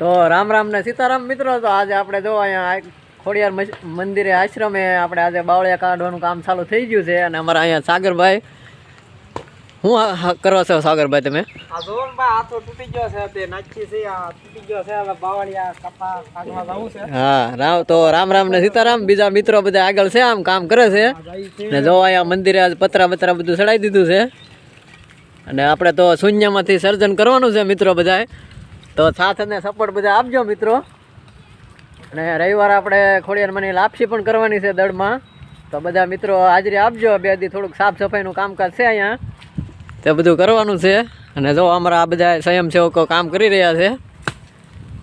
તો રામ રામ ને સીતારામ મિત્રો તો આજે આપણે જો અહીંયા ખોડિયાર મંદિરે આશ્રમે આપણે આજે બાવળિયા કાઢવાનું કામ ચાલુ થઈ ગયું છે અને અમારા અહીંયા સાગરભાઈ. હું કરવા કરો છો સાગરભાઈ તમે? આ જોવો ભાઈ, આ તો તૂટી ગયો છે તે નાચી છે આ તૂટી ગયો છે હવે બાવળિયા કપા કાઢવા જવું છે. હા રામ તો રામ રામ ને સીતારામ બીજા મિત્રો બધા આગળ છે આમ કામ કરે છે. ને જો અહીંયા મંદિરે આજ પતરા બતરા બધું ચડાવી દીધું છે. અને આપણે તો શૂન્યમાંથી સર્જન કરવાનું છે મિત્રો બધાએ તો સાથ અને સપોર્ટ બધા આપજો મિત્રો. અને રવિવારે આપણે ખોડિયાર મને લાપસી પણ કરવાની છે દળમાં. તો બધા મિત્રો હાજરી આપજો બે દી થોડુંક સાફ સફાઈનું કામકાજ છે અહીંયા. તે બધું કરવાનું છે. અને જો અમારા આ બધા સ્વયંસેવકો કામ કરી રહ્યા છે.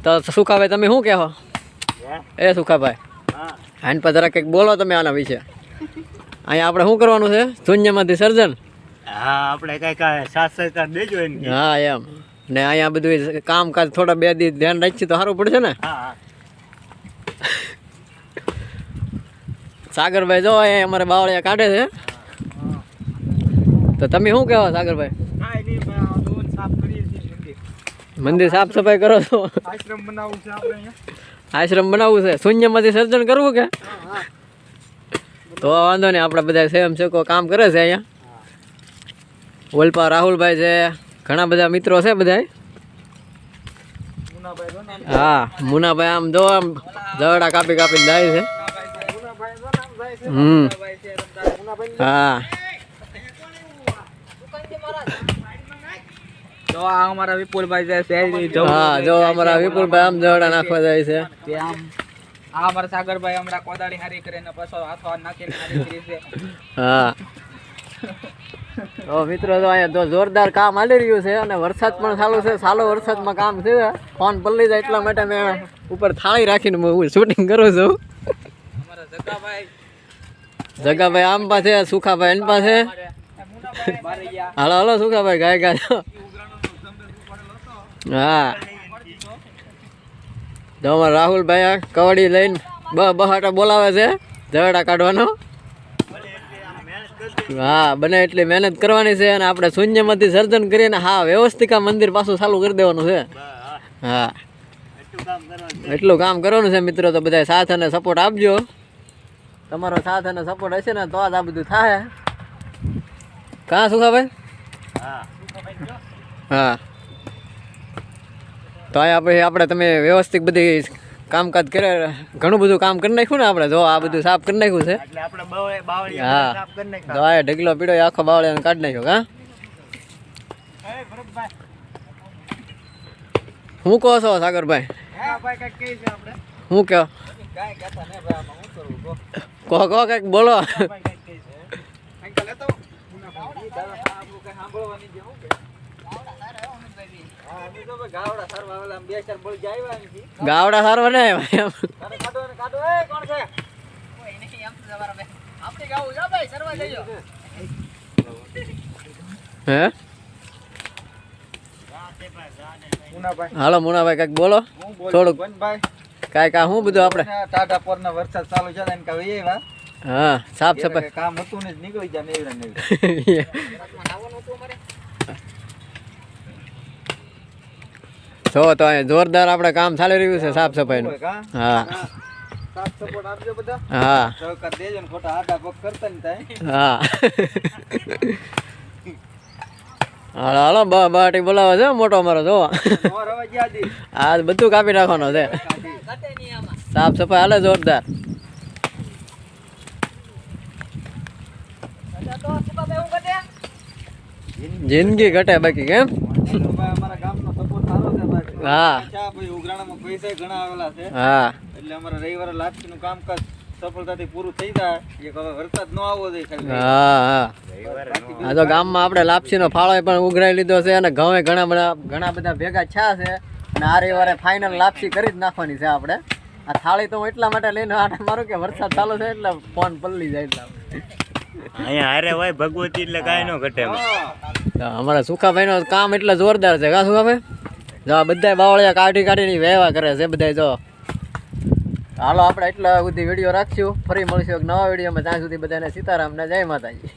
તો સુખાભાઈ તમે શું કહેવો એ સુખાભાઈ. હા. આન પર જરા કંઈક બોલો તમે આના વિશે. અહીંયા આપણે શું કરવાનું છે? શૂન્યમાંથી સર્જન? હા આપણે કંઈક સાત સહકાર દેજો હા એમ. ને અહીંયા બધું કામકાજ થોડા બે દી ધ્યાન રાખીએ તો સારું પડશે ને? સાગરભાઈ જો અહીંયા અમારે બાવળિયા કાઢે છે. તો તમે શું કહેવા સાગરભાઈ? મંદિર. સાફ સફાઈ કરો છો? આશ્રમ બનાવવું છે આપણે અહીંયા. આશ્રમ બનાવવું છે. શૂન્યમાંથી સર્જન કરવું કે? તો વાંધો નહીં આપણે બધા સ્વયંસેવકો કામ કરે છે અહીંયા. ઓલપા રાહુલભાઈ છે. ઘણા બધા મિત્રો છે બધા. હા મુનાભાઈ આમ જો આમ દવડા કાપી કાપીને જાય છે. હમ. હા. જો આ અમારા વિપુલભાઈ જાય છે હા જો અમારા વિપુલભાઈ આમ દવડા નાખવા જાય છે. તે આમ આ અમારા સાગરભાઈ હમણાં કોદાળી હારી કરીને પાછો હાથો નાખીને હારી કરી છે. હા. તો મિત્રો, તો અહીંયા તો જોરદાર કામ હાલી રહ્યું છે અને વરસાદ પણ ચાલુ છે. સાલો વરસાદમાં કામ છે. ફોન પલ્લી જાય એટલા માટે મેં ઉપર થાળી રાખીને હું શૂટિંગ કરું છું. જગાભાઈ આમ પાસે સુખાભાઈ એમ પાસે હાલો હાલો, સુખાભાઈ, ગાય ગાય. હા. તો અમારા રાહુલભાઈ કવડી લઈને બ બહાટા બોલાવે છે. ઝઘડા કાઢવાનો. હા, બને એટલી મહેનત કરવાની છે અને આપણે શૂન્યમાંથી સર્જન કરીને હા વ્યવસ્થિત મંદિર પાછું ચાલુ કરી દેવાનું છે. હા. એટલું કામ કરવાનું છે મિત્રો, તો બધા સાથ અને સપોર્ટ આપજો. તમારો સાથ અને સપોર્ટ હશે ને, તો જ આ બધું થાય. કાં સુખાભાઈ? હા. તો પછી આપણે તમે વ્યવસ્થિત બધી કામકાજ કરે ઘણું બધું કામ કરી નાખ્યું ને આપણે. જો આ બધું સાફ કરી નાખ્યું છે. એટલે આપણે બાવળે બાવળી હા. તો આ ઢગલો પીડો આખો બાવળે કાઢી નાખ્યો હા હું કહો છો સાગરભાઈ? હા કહો? કહો. કહો કંઈક બોલો. ગાવડા સારવા ને હાલો મુનાભાઈ કંઈક બોલો? થોડુંક. કઈ કાં શું બધું આપણે? ટાટા પરનો વરસાદ ચાલુ છે ને કાંઈ હા સાફ સફાઈ. કામ હતું ને જ નીકળી જાય ને એવડા ને જો તો અહીંયા જોરદાર આપણે કામ ચાલી રહ્યું છે સાફ સફાઈનું. હા. હા. હા. હાલો બાટી બોલાવે છે મોટો અમારો જો. આ બધું કાપી નાખવાનો છે. સાફ સફાઈ હાલે જોરદાર. જિંદગી ઘટે બાકી કેમ તો ભાઈ અમારા ગામનો સપોર્ટ સારો છે ભાઈ હા. અચ્છા ભાઈ ઉઘરાણામાં પૈસા ઘણા આવેલા છે. હા. એટલે અમારે રવિવારે લાપસીનું કામકાજ સફળતાથી પૂરું થઈ જાય. એક હવે વરસાદ ન આવવો જોઈએ હા હા. આ તો ગામમાં આપણે લાપસીનો ફાળો પણ ઉઘરાઈ લીધો છે અને ઘઉં ઘણા બધા ઘણા બધા ભેગા છા છે. અને આ રવિવારે ફાઇનલ લાપસી કરી જ નાખવાની છે આપણે. આ થાળી તો હું એટલા માટે લઈને આને મારું કે વરસાદ ચાલુ છે એટલે ફોન પલ્લી જાય એટલે અહીંયા હારે હોય ભગવતી એટલે કાંઈ ન ઘટે અમારા સુખાભાઈ સુખાભાઈનો કામ એટલે જોરદાર છે. કા સુખાભાઈ? જો બધા બાવળિયા કાઢી કાઢીને વહેવા કરે છે બધા જો. હાલો, આપણે એટલા સુધી વીડિયો રાખશું. ફરી મળશું એક નવા વિડીયોમાં. ત્યાં સુધી બધાને સીતારામને જય માતાજી.